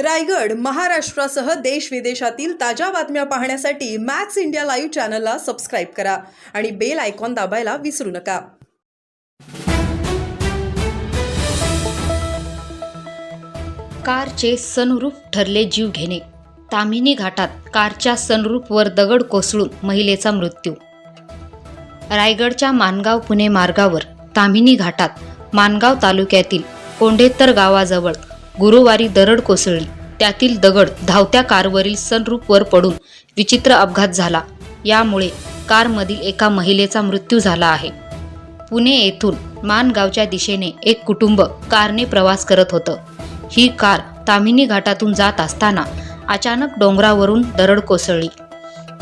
रायगड महाराष्ट्रासह देश विदेशातील ताज्या बातम्या पाहण्यासाठी मॅक्स इंडिया लाईव्ह चॅनलला सबस्क्राईब करा आणि बेल आयकॉन दाबायला विसरू नका. कारचे सनरूप ठरले जीव घेणे. तामिनी घाटात कारच्या सनरूपवर दगड कोसळून महिलेचा मृत्यू. रायगडच्या मानगाव पुणे मार्गावर तामिनी घाटात मानगाव तालुक्यातील कोंढेत्तर गावाजवळ गुरुवारी दरड कोसळली. त्यातील दगड धावत्या कारवरील सनरूपवर पडून विचित्र अपघात झाला. यामुळे कारमधील एका महिलेचा मृत्यू झाला आहे. पुणे येथून मानगावच्या दिशेने एक कुटुंब कारने प्रवास करत होतं. ही कार तामिनी घाटातून जात असताना अचानक डोंगरावरून दरड कोसळली.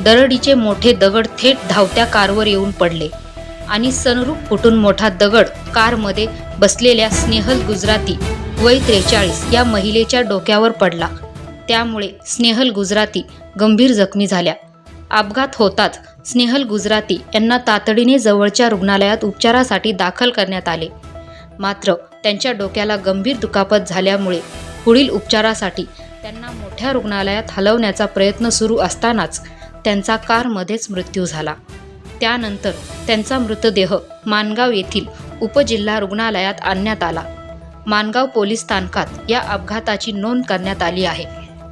दरडीचे मोठे दगड थेट धावत्या कारवर येऊन पडले आणि सनरूप फुटून मोठा दगड कारमध्ये बसलेल्या स्नेहल गुजराती वय त्रेचाळीस या महिलेच्या डोक्यावर पडला. त्यामुळे स्नेहल गुजराती गंभीर जखमी झाल्या. अपघात होताच स्नेहल गुजराती यांना तातडीने जवळच्या रुग्णालयात उपचारासाठी दाखल करण्यात आले. मात्र त्यांच्या डोक्याला गंभीर दुखापत झाल्यामुळे पुढील उपचारासाठी त्यांना मोठ्या रुग्णालयात हलवण्याचा प्रयत्न सुरू असतानाच त्यांचा कारमध्येच मृत्यू झाला. त्यानंतर त्यांचा मृतदेह मानगाव येथील उपजिल्हा रुग्णालयात आणण्यात आला. मानगाव पोलीस स्थानकात या अपघाताची नोंद करण्यात आली आहे.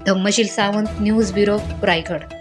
Dhammasheel Sawant news bureau Raigad.